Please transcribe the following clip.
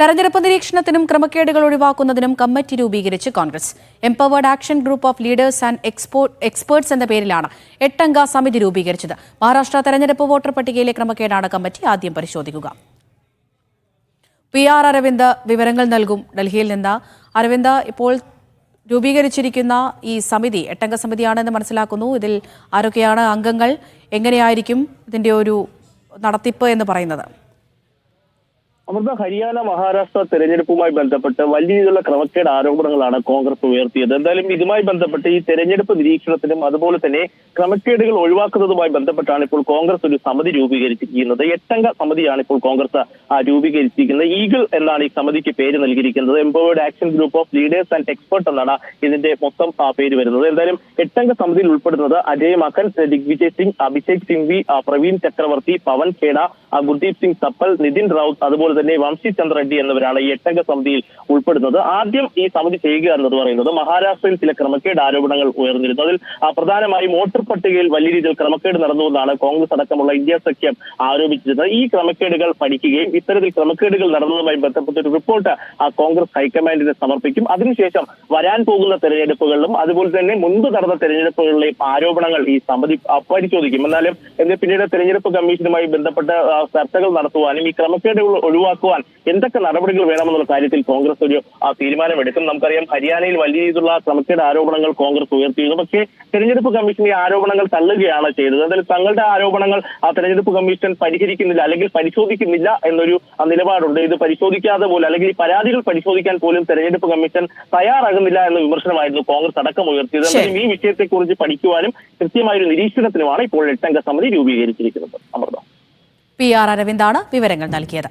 തെരഞ്ഞെടുപ്പ് നിരീക്ഷണത്തിനും ക്രമക്കേടുകൾ ഒഴിവാക്കുന്നതിനും കമ്മിറ്റി രൂപീകരിച്ച് Congress. Empowered action group of leaders and expo- experts എന്ന പേരിലാണ് എട്ടംഗ സമിതി രൂപീകരിച്ചത്. മഹാരാഷ്ട്ര തെരഞ്ഞെടുപ്പ് വോട്ടർ പട്ടികയിലെ ക്രമക്കേടാണ് കമ്മിറ്റി ആദ്യം പരിശോധിക്കുക. പി ആർ അരവിന്ദ് വിവരങ്ങൾ നൽകും. ഡൽഹിയിൽ നിന്ന് അരവിന്ദ് ഇപ്പോൾ രൂപീകരിച്ചിരിക്കുന്ന ഈ സമിതി എട്ടംഗ സമിതിയാണെന്ന് മനസ്സിലാക്കുന്നു. ഇതിൽ ആരൊക്കെയാണ് അംഗങ്ങൾ? എങ്ങനെയായിരിക്കും ഇതിന്റെ ഒരു നടത്തിപ്പ് എന്ന് പറയുന്നത്? അമൃത ഹരിയാന മഹാരാഷ്ട്ര തെരഞ്ഞെടുപ്പുമായി ബന്ധപ്പെട്ട് വലിയ രീതിയിലുള്ള ക്രമക്കേട് ആരോപണങ്ങളാണ് കോൺഗ്രസ് ഉയർത്തിയത്. എന്തായാലും ഇതുമായി ബന്ധപ്പെട്ട് ഈ തെരഞ്ഞെടുപ്പ് നിരീക്ഷണത്തിനും അതുപോലെ തന്നെ ക്രമക്കേടുകൾ ഒഴിവാക്കുന്നതുമായി ബന്ധപ്പെട്ടാണ് ഇപ്പോൾ കോൺഗ്രസ് ഒരു സമിതി രൂപീകരിച്ചിരിക്കുന്നത്. എട്ടംഗ സമിതിയാണ് ഇപ്പോൾ കോൺഗ്രസ് രൂപീകരിച്ചിരിക്കുന്നത്. ഈഗിൾ എന്നാണ് ഈ സമിതിക്ക് പേര് നൽകിയിരിക്കുന്നത്. Empowered action group of leaders and expert എന്നാണ് ഇതിന്റെ മൊത്തം പേര് വരുന്നത്. എന്തായാലും എട്ടംഗ സമിതിയിൽ ഉൾപ്പെടുന്നത് അജയ് മക്കൻ ദിഗ്വിജയ് സിംഗ് അഭിഷേക് സിംഗ്വി പ്രവീൺ ചക്രവർത്തി പവൻ ഖേഡ ഗുർദീപ് സിംഗ് സപ്പൽ നിതിൻ റൌത്ത് അതുപോലെ തന്നെ വംശി റെഡ്ഡി എന്നിവരാണ് ഈ എട്ടംഗ സമിതിയിൽ ഉൾപ്പെടുന്നത്. ആദ്യം ഈ സമിതി ചെയ്യുക എന്നത് പറയുന്നത് മഹാരാഷ്ട്രയിൽ ചില ക്രമക്കേട് ആരോപണങ്ങൾ ഉയർന്നിരുന്നു. അതിൽ പ്രധാനമായി വോട്ടർ പട്ടികയിൽ വലിയ രീതിയിൽ ക്രമക്കേട് നടന്നുവെന്നാണ് കോൺഗ്രസ് അടക്കമുള്ള ഇന്ത്യ സഖ്യം ആരോപിച്ചിരുന്നത്. ഈ ക്രമക്കേടുകൾ പഠിക്കുകയും ഇത്തരത്തിൽ ക്രമക്കേടുകൾ നടന്നതുമായി ബന്ധപ്പെട്ട ഒരു റിപ്പോർട്ട് ആ കോൺഗ്രസ് ഹൈക്കമാൻഡിന് സമർപ്പിക്കും. അതിനുശേഷം വരാൻ പോകുന്ന തെരഞ്ഞെടുപ്പുകളിലും അതുപോലെ തന്നെ മുൻപ് നടന്ന തെരഞ്ഞെടുപ്പുകളിലെയും ആരോപണങ്ങൾ ഈ സമിതി പരിശോധിക്കും. എന്നാലും എന്ന് പിന്നീട് തെരഞ്ഞെടുപ്പ് കമ്മീഷനുമായി ബന്ധപ്പെട്ട ചർച്ചകൾ നടത്തുവാനും ഈ ക്രമക്കേടുകൾ ഒഴിവാക്കുവാൻ എന്തൊക്കെ നടപടികൾ വേണമെന്നുള്ള കാര്യത്തിൽ കോൺഗ്രസ് ഒരു ആ, തീരുമാനമെടുക്കും. നമുക്കറിയാം ഹരിയാനയിൽ വലിയ രീതിയിലുള്ള ക്രമക്കേട് ആരോപണങ്ങൾ കോൺഗ്രസ് ഉയർത്തിയിരുന്നു. പക്ഷേ തെരഞ്ഞെടുപ്പ് കമ്മീഷൻ ഈ ആരോപണങ്ങൾ തള്ളുകയാണ് ചെയ്തത്. എന്തായാലും തങ്ങളുടെ ആരോപണങ്ങൾ ആ തെരഞ്ഞെടുപ്പ് കമ്മീഷൻ പരിഹരിക്കുന്നില്ല അല്ലെങ്കിൽ പരിശോധിക്കുന്നില്ല എന്നൊരു നിലപാടുണ്ട്. ഇത് പരിശോധിക്കാതെ പോലും അല്ലെങ്കിൽ ഈ പരാതികൾ പരിശോധിക്കാൻ പോലും തെരഞ്ഞെടുപ്പ് കമ്മീഷൻ തയ്യാറാകുന്നില്ല എന്ന വിമർശനമായിരുന്നു കോൺഗ്രസ് അടക്കം ഉയർത്തിയത്. ഈ വിഷയത്തെക്കുറിച്ച് പഠിക്കുവാനും കൃത്യമായ ഒരു നിരീക്ഷണത്തിനുമാണ് ഇപ്പോൾ എട്ടംഗ സമിതി രൂപീകരിച്ചിരിക്കുന്നത്. അമൃത. പി ആർ അരവിന്ദാണ് വിവരങ്ങൾ നൽകിയത്.